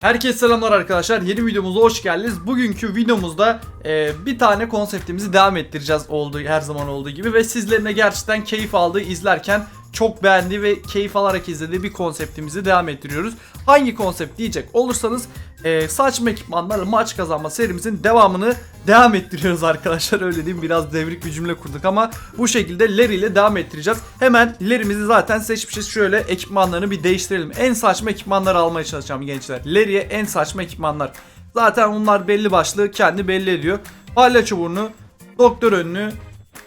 Herkese selamlar arkadaşlar. Yeni videomuza hoş geldiniz. Bugünkü videomuzda e, bir tane konseptimizi devam ettireceğiz olduğu her zaman olduğu gibi ve sizlerin de gerçekten keyif aldığı izlerken çok beğendiği ve keyif alarak izlediği bir konseptimizi devam ettiriyoruz. Hangi konsept diyecek olursanız e, saçma ekipmanlarla maç kazanma serimizin devamını devam ettiriyoruz arkadaşlar. Öyle diyeyim biraz devrik bir cümle kurduk ama bu şekilde Larry ile devam ettireceğiz. Hemen Larry'mizi zaten seçmişiz. Şöyle ekipmanlarını bir değiştirelim. En saçma ekipmanları almaya çalışacağım gençler. Larry'e en saçma ekipmanlar. Zaten bunlar belli başlı kendi belli ediyor. Palyaço burnu, doktor önlüğü,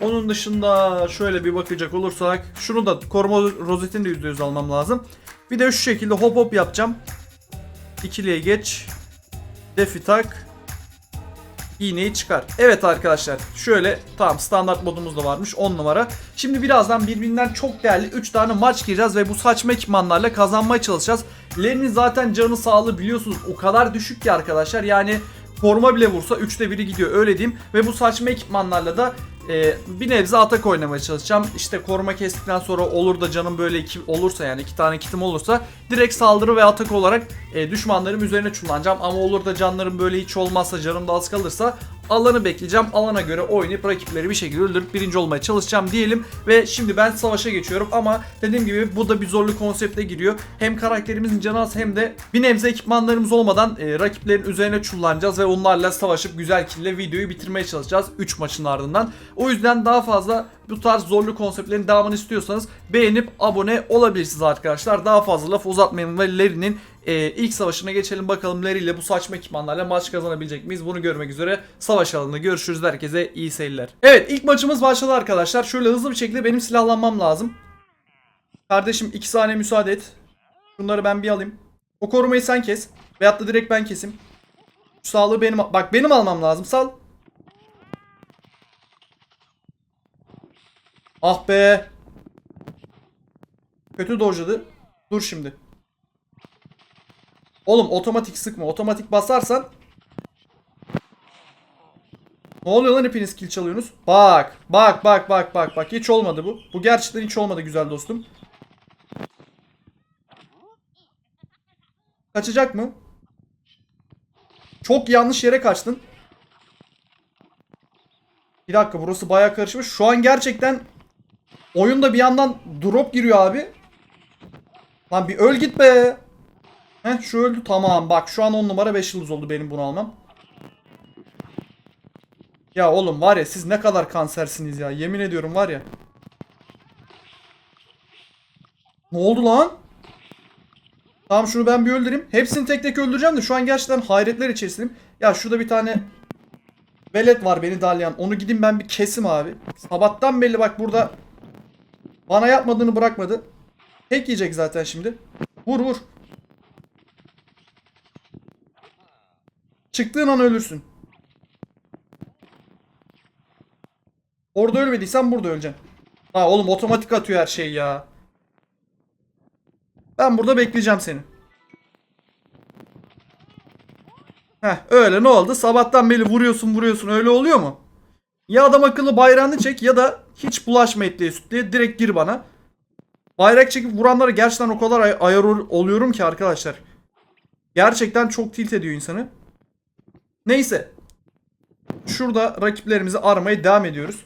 onun dışında şöyle bir bakacak olursak şunu da koruma rozetini de %100 almam lazım. Bir de şu şekilde hop hop yapacağım. İkiliye geç. Defi tak. İğneyi çıkar. Evet arkadaşlar şöyle tamam standart modumuz da varmış 10 numara. Şimdi birazdan birbirinden çok değerli 3 tane maç gireceğiz ve bu saçma ekipmanlarla kazanmaya çalışacağız. Len'in zaten canı sağlığı biliyorsunuz o kadar düşük ki arkadaşlar yani forma bile vursa 3'te 1'i gidiyor öyle diyeyim. Ve bu saçma ekipmanlarla da e, bir nebze atak oynamaya çalışacağım. İşte koruma kestikten sonra olur da canım böyle iki olursa yani iki tane kitim olursa direkt saldırı ve atak olarak e, düşmanlarım üzerine çullanacağım. Ama olur da canlarım böyle hiç olmazsa canım da az kalırsa alanı bekleyeceğim. Alana göre oynayıp rakipleri bir şekilde öldürüp birinci olmaya çalışacağım diyelim. Ve şimdi ben savaşa geçiyorum ama dediğim gibi bu da bir zorlu konsepte giriyor. Hem karakterimizin canı az hem de bir nebze ekipmanlarımız olmadan e, rakiplerin üzerine çullanacağız ve onlarla savaşıp güzel kille videoyu bitirmeye çalışacağız 3 maçın ardından. O yüzden daha fazla bu tarz zorlu konseptlerin devamını istiyorsanız beğenip abone olabilirsiniz arkadaşlar. Daha fazla laf uzatmayalım ve Larry'nin e, ilk savaşına geçelim bakalım Larry ile bu saçma ekipmanlarla maç kazanabilecek miyiz? Bunu görmek üzere savaş alanında görüşürüz. Herkese iyi seyirler. Evet ilk maçımız başladı arkadaşlar. Şöyle hızlı bir şekilde benim silahlanmam lazım. Kardeşim 2 saniye müsaade et. Şunları ben bir alayım. O korumayı sen kes. Veyahut da direkt ben keseyim. Şu sağlığı benim... Bak benim almam lazım. Sal. Ah be. Kötü dojladı. Dur şimdi. Oğlum otomatik sıkma. Otomatik basarsan ne oluyor lan hepiniz kill çalıyorsunuz? Bak, bak, bak, bak, bak, bak. Hiç olmadı bu. Bu gerçekten hiç olmadı güzel dostum. Kaçacak mı? Çok yanlış yere kaçtın. Bir dakika burası bayağı karışmış. Şu an gerçekten oyunda bir yandan drop giriyor abi. Lan bir öl git be. Heh şu öldü tamam bak şu an 10 numara 5 yıldız oldu benim bunu almam. Ya oğlum var ya siz ne kadar kansersiniz ya yemin ediyorum var ya. Ne oldu lan? Tamam şunu ben bir öldüreyim. Hepsini tek tek öldüreceğim de şu an gerçekten hayretler içerisindeyim. Ya şurada bir tane velet var beni darlayan. Onu gideyim ben bir kesim abi. Sabahtan belli bak burada bana yapmadığını bırakmadı. Tek yiyecek zaten şimdi. Vur vur. Çıktığın an ölürsün. Orada ölmediysen burada öleceksin. Ha oğlum otomatik atıyor her şeyi ya. Ben burada bekleyeceğim seni. Heh öyle ne oldu? Sabahtan beri vuruyorsun vuruyorsun öyle oluyor mu? Ya adam akıllı bayrağını çek ya da hiç bulaşma etliye sütlüye direkt gir bana. Bayrak çekip vuranlara gerçekten o kadar ay- ayar ol- oluyorum ki arkadaşlar. Gerçekten çok tilt ediyor insanı. Neyse. Şurada rakiplerimizi aramaya devam ediyoruz.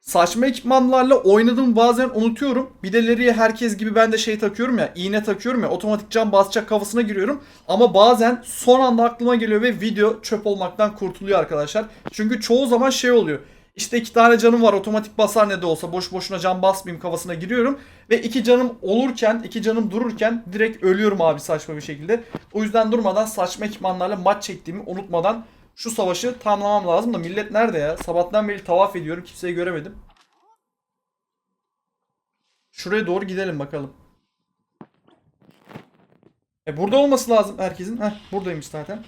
Saçma ekipmanlarla oynadığım bazen unutuyorum. Bir herkes gibi ben de şey takıyorum ya. iğne takıyorum ya. Otomatik can basacak kafasına giriyorum. Ama bazen son anda aklıma geliyor ve video çöp olmaktan kurtuluyor arkadaşlar. Çünkü çoğu zaman şey oluyor. İşte iki tane canım var otomatik basar ne de olsa boş boşuna can basmayayım kafasına giriyorum. Ve iki canım olurken iki canım dururken direkt ölüyorum abi saçma bir şekilde. O yüzden durmadan saçma ekipmanlarla maç çektiğimi unutmadan şu savaşı tamamlamam lazım da millet nerede ya? Sabahtan beri tavaf ediyorum kimseyi göremedim. Şuraya doğru gidelim bakalım. E burada olması lazım herkesin. Heh buradaymış zaten.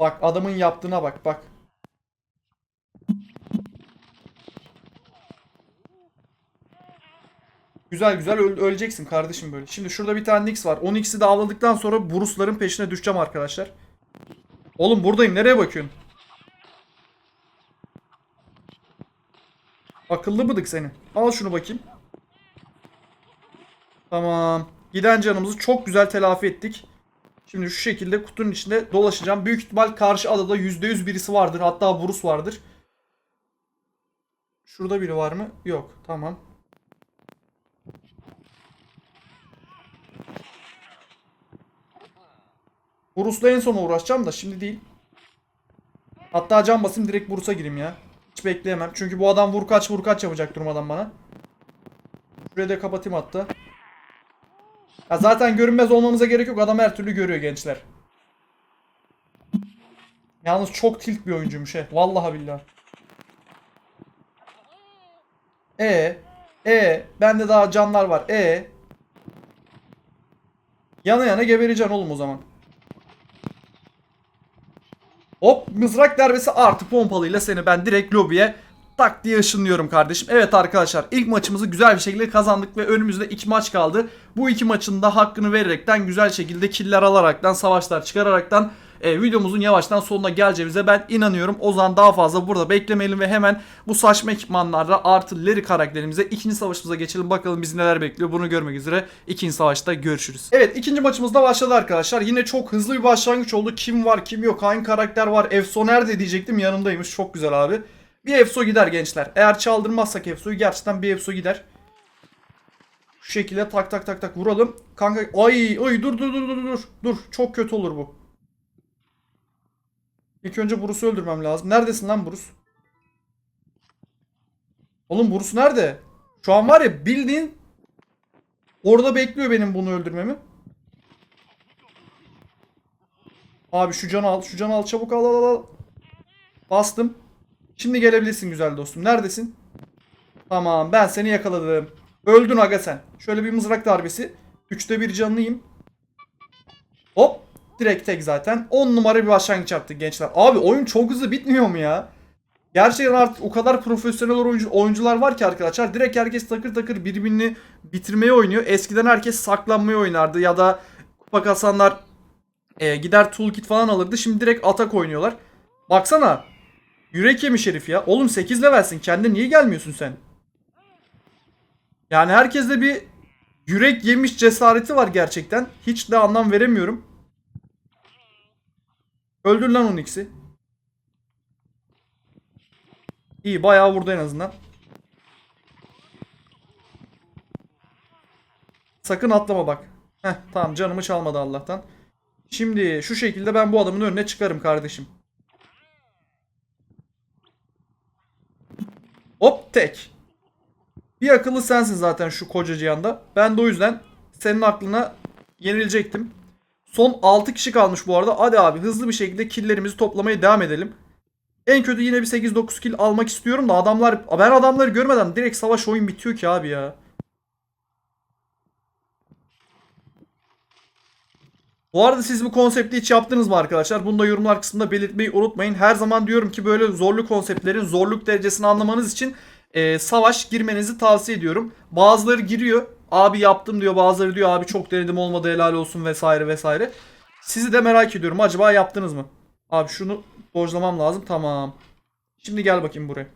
Bak adamın yaptığına bak bak. Güzel güzel öl- öleceksin kardeşim böyle. Şimdi şurada bir tane Nix var. O Nix'i de avladıktan sonra Bruce'ların peşine düşeceğim arkadaşlar. Oğlum buradayım. Nereye bakıyorsun? Akıllı bıdık seni. Al şunu bakayım. Tamam. Giden canımızı çok güzel telafi ettik. Şimdi şu şekilde kutunun içinde dolaşacağım. Büyük ihtimal karşı adada %100 birisi vardır. Hatta Burus vardır. Şurada biri var mı? Yok. Tamam. Burus'la en son uğraşacağım da şimdi değil. Hatta can basayım direkt Burus'a gireyim ya. Hiç bekleyemem. Çünkü bu adam vur kaç vur kaç yapacak durmadan bana. Şurayı da kapatayım hatta. Ya zaten görünmez olmamıza gerek yok. Adam her türlü görüyor gençler. Yalnız çok tilt bir oyuncuymuş he. Vallahi billahi. E e bende daha canlar var. E Yana yana gebereceksin oğlum o zaman. Hop mızrak darbesi artı pompalıyla seni ben direkt lobiye tak diye ışınlıyorum kardeşim. Evet arkadaşlar ilk maçımızı güzel bir şekilde kazandık ve önümüzde iki maç kaldı. Bu iki maçın da hakkını vererekten güzel şekilde killer alaraktan savaşlar çıkararaktan e, videomuzun yavaştan sonuna geleceğimize ben inanıyorum. O zaman daha fazla burada beklemeyelim ve hemen bu saçma ekipmanlarla artı Larry karakterimize ikinci savaşımıza geçelim. Bakalım bizi neler bekliyor bunu görmek üzere ikinci savaşta görüşürüz. Evet ikinci maçımızda başladı arkadaşlar. Yine çok hızlı bir başlangıç oldu. Kim var kim yok hangi karakter var Efso nerede diyecektim yanımdaymış çok güzel abi. Bir Efso gider gençler. Eğer çaldırmazsak Efso'yu gerçekten bir Efso gider. Şu şekilde tak tak tak tak vuralım. Kanka ay ay dur dur dur dur dur. Dur çok kötü olur bu. İlk önce Bruce'u öldürmem lazım. Neredesin lan Bruce? Oğlum Bruce nerede? Şu an var ya bildiğin orada bekliyor benim bunu öldürmemi. Abi şu canı al, şu canı al çabuk al al, al. Bastım. Şimdi gelebilirsin güzel dostum. Neredesin? Tamam ben seni yakaladım. Öldün aga sen. Şöyle bir mızrak darbesi. Üçte bir canlıyım. Hop. Direkt tek zaten. 10 numara bir başlangıç yaptık gençler. Abi oyun çok hızlı bitmiyor mu ya? Gerçekten artık o kadar profesyonel oyuncu, oyuncular var ki arkadaşlar. Direkt herkes takır takır birbirini bitirmeye oynuyor. Eskiden herkes saklanmayı oynardı ya da kupa kasanlar e, gider toolkit falan alırdı. Şimdi direkt atak oynuyorlar. Baksana. Yürek yemiş herif ya. Oğlum 8 levelsin. Kendine niye gelmiyorsun sen? Yani herkeste bir yürek yemiş cesareti var gerçekten. Hiç de anlam veremiyorum. Öldür lan ikisi. İyi bayağı vurdu en azından. Sakın atlama bak. Heh tamam canımı çalmadı Allah'tan. Şimdi şu şekilde ben bu adamın önüne çıkarım kardeşim. Hop tek. Bir akıllı sensin zaten şu koca cihanda. Ben de o yüzden senin aklına yenilecektim. Son 6 kişi kalmış bu arada. Hadi abi hızlı bir şekilde killlerimizi toplamaya devam edelim. En kötü yine bir 8-9 kill almak istiyorum da adamlar ben adamları görmeden direkt savaş oyun bitiyor ki abi ya. Bu arada siz bu konsepti hiç yaptınız mı arkadaşlar? Bunu da yorumlar kısmında belirtmeyi unutmayın. Her zaman diyorum ki böyle zorlu konseptlerin zorluk derecesini anlamanız için e, savaş girmenizi tavsiye ediyorum. Bazıları giriyor. Abi yaptım diyor. Bazıları diyor abi çok denedim olmadı helal olsun vesaire vesaire. Sizi de merak ediyorum. Acaba yaptınız mı? Abi şunu dojlamam lazım. Tamam. Şimdi gel bakayım buraya.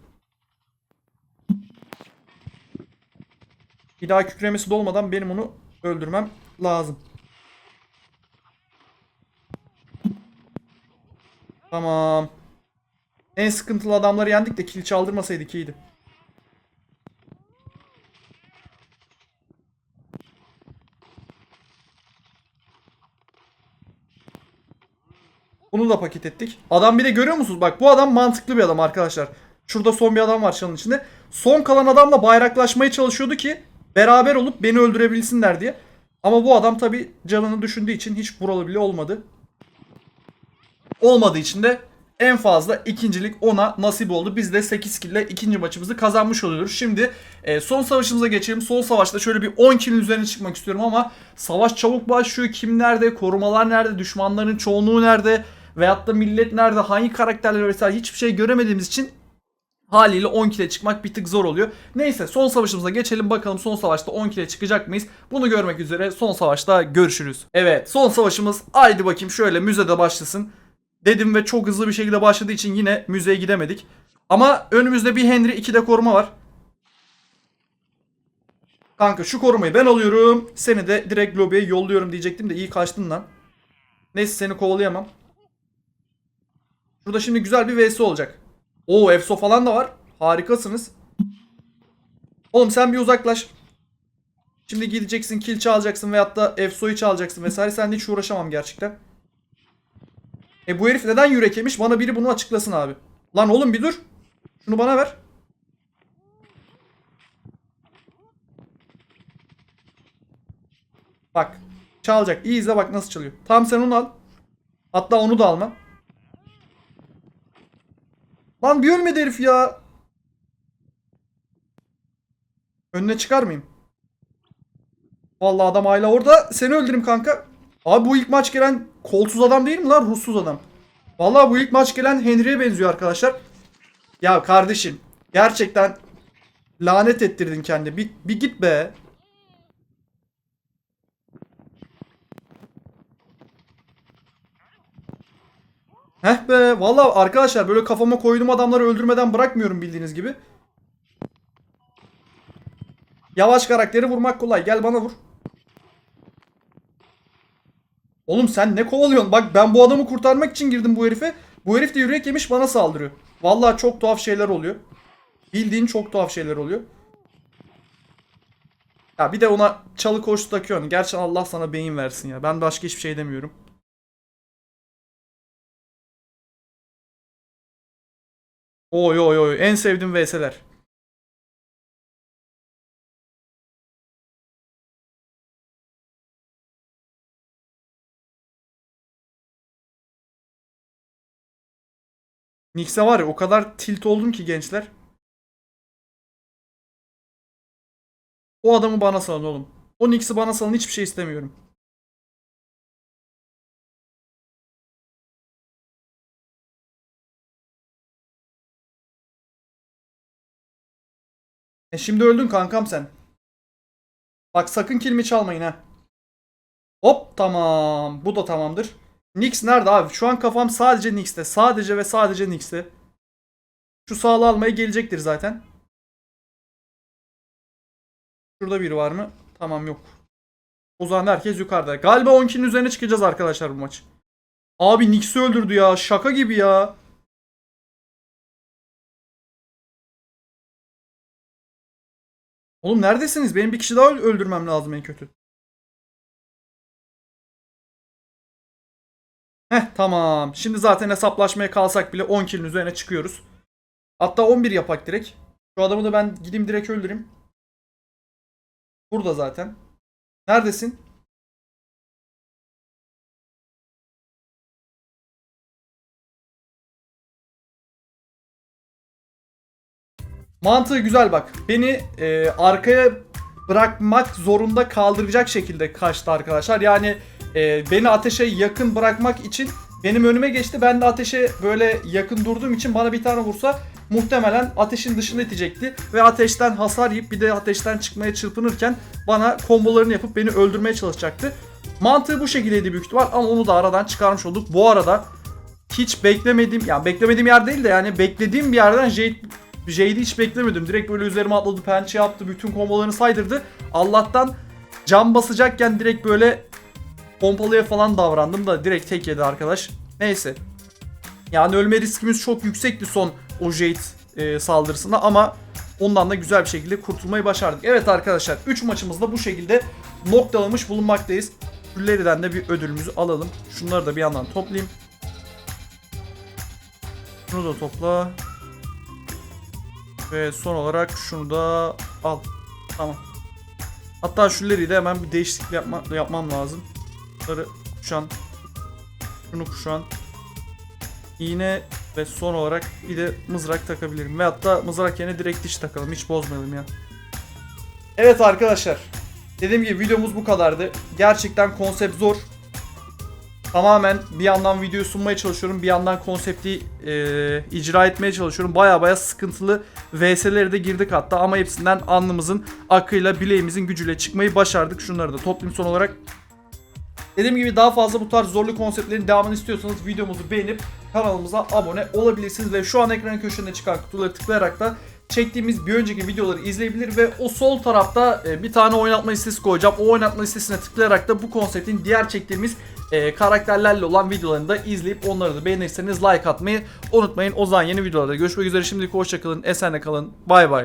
Bir daha kükremesi dolmadan benim onu öldürmem lazım. Tamam. En sıkıntılı adamları yendik de kill çaldırmasaydık iyiydi. Bunu da paket ettik. Adam bir de görüyor musunuz? Bak bu adam mantıklı bir adam arkadaşlar. Şurada son bir adam var şunun içinde. Son kalan adamla bayraklaşmaya çalışıyordu ki beraber olup beni öldürebilsinler diye. Ama bu adam tabi canını düşündüğü için hiç buralı bile olmadı. Olmadığı için de en fazla ikincilik ona nasip oldu. Biz de 8 kill ile ikinci maçımızı kazanmış oluyoruz. Şimdi e, son savaşımıza geçelim. Son savaşta şöyle bir 10 kill'in üzerine çıkmak istiyorum ama savaş çabuk başlıyor. Kim nerede? Korumalar nerede? Düşmanların çoğunluğu nerede? Veyahut da millet nerede? Hangi karakterler vesaire hiçbir şey göremediğimiz için haliyle 10 kile çıkmak bir tık zor oluyor. Neyse son savaşımıza geçelim bakalım son savaşta 10 kile çıkacak mıyız? Bunu görmek üzere son savaşta görüşürüz. Evet son savaşımız haydi bakayım şöyle müzede başlasın. Dedim ve çok hızlı bir şekilde başladığı için yine müzeye gidemedik. Ama önümüzde bir Henry 2 de koruma var. Kanka şu korumayı ben alıyorum. Seni de direkt lobiye yolluyorum diyecektim de iyi kaçtın lan. Neyse seni kovalayamam. Şurada şimdi güzel bir vs olacak. Oo Efso falan da var. Harikasınız. Oğlum sen bir uzaklaş. Şimdi gideceksin kill çalacaksın veyahut da Efso'yu çalacaksın vesaire. Sen hiç uğraşamam gerçekten. E bu herif neden yürek yemiş? Bana biri bunu açıklasın abi. Lan oğlum bir dur. Şunu bana ver. Bak. Çalacak. İyi izle bak nasıl çalıyor. Tamam sen onu al. Hatta onu da alma. Lan bir ölmedi herif ya. Önüne çıkar mıyım? Vallahi adam hala orada. Seni öldürürüm kanka. Abi bu ilk maç gelen kolsuz adam değil mi lan? Ruhsuz adam. Vallahi bu ilk maç gelen Henry'e benziyor arkadaşlar. Ya kardeşim. Gerçekten lanet ettirdin kendini. Bir, bir git be. Heh be. Vallahi arkadaşlar böyle kafama koyduğum adamları öldürmeden bırakmıyorum bildiğiniz gibi. Yavaş karakteri vurmak kolay. Gel bana vur. Oğlum sen ne kovalıyorsun? Bak ben bu adamı kurtarmak için girdim bu herife. Bu herif de yürek yemiş bana saldırıyor. Vallahi çok tuhaf şeyler oluyor. Bildiğin çok tuhaf şeyler oluyor. Ya bir de ona çalı koşu takıyorsun. Gerçi Allah sana beyin versin ya. Ben başka hiçbir şey demiyorum. Oy oy oy. En sevdiğim VS'ler. Nix'e var ya o kadar tilt oldum ki gençler. O adamı bana salın oğlum. O Nix'i bana salın hiçbir şey istemiyorum. E şimdi öldün kankam sen. Bak sakın kilimi çalmayın ha. Hop tamam. Bu da tamamdır. Nix nerede abi? Şu an kafam sadece Nix'te. Sadece ve sadece Nix'te. Şu sağlığı almaya gelecektir zaten. Şurada biri var mı? Tamam yok. O zaman herkes yukarıda. Galiba 10 kill'in üzerine çıkacağız arkadaşlar bu maç. Abi Nix'i öldürdü ya. Şaka gibi ya. Oğlum neredesiniz? Benim bir kişi daha öldürmem lazım en kötü. Heh tamam. Şimdi zaten hesaplaşmaya kalsak bile 10 kill'in üzerine çıkıyoruz. Hatta 11 yapak direkt. Şu adamı da ben gideyim direkt öldüreyim. Burada zaten. Neredesin? Mantığı güzel bak. Beni e, arkaya bırakmak zorunda kaldıracak şekilde kaçtı arkadaşlar. Yani e, beni ateşe yakın bırakmak için benim önüme geçti. Ben de ateşe böyle yakın durduğum için bana bir tane vursa muhtemelen ateşin dışına itecekti. Ve ateşten hasar yiyip bir de ateşten çıkmaya çırpınırken bana kombolarını yapıp beni öldürmeye çalışacaktı. Mantığı bu şekildeydi büyük ihtimal ama onu da aradan çıkarmış olduk. Bu arada hiç beklemediğim yani beklemediğim yer değil de yani beklediğim bir yerden Jade Jade'i hiç beklemedim. Direkt böyle üzerime atladı, pençe yaptı, bütün kombolarını saydırdı. Allah'tan cam basacakken direkt böyle pompalıya falan davrandım da direkt tek yedi arkadaş. Neyse. Yani ölme riskimiz çok yüksekti son o Jade e, saldırısında ama ondan da güzel bir şekilde kurtulmayı başardık. Evet arkadaşlar 3 maçımızda bu şekilde noktalamış bulunmaktayız. Külleriden de bir ödülümüzü alalım. Şunları da bir yandan toplayayım. Şunu da topla. Ve son olarak şunu da al. Tamam. Hatta şunları de hemen bir değişiklik yapma, yapmam lazım. Bunları kuşan. Şunu kuşan. İğne ve son olarak bir de mızrak takabilirim. Ve hatta mızrak yerine direkt diş takalım. Hiç bozmayalım ya. Evet arkadaşlar. Dediğim gibi videomuz bu kadardı. Gerçekten konsept zor. Tamamen bir yandan video sunmaya çalışıyorum. Bir yandan konsepti e, icra etmeye çalışıyorum. Baya baya sıkıntılı VS'lere de girdik hatta. Ama hepsinden alnımızın akıyla bileğimizin gücüyle çıkmayı başardık. Şunları da toplayayım son olarak. Dediğim gibi daha fazla bu tarz zorlu konseptlerin devamını istiyorsanız videomuzu beğenip kanalımıza abone olabilirsiniz. Ve şu an ekran köşesinde çıkan kutuları tıklayarak da çektiğimiz bir önceki videoları izleyebilir ve o sol tarafta e, bir tane oynatma listesi koyacağım. O oynatma listesine tıklayarak da bu konseptin diğer çektiğimiz e, karakterlerle olan videolarını da izleyip onları da beğenirseniz like atmayı unutmayın. O zaman yeni videolarda görüşmek üzere. Şimdilik hoşçakalın. Esenle kalın. Bay bay.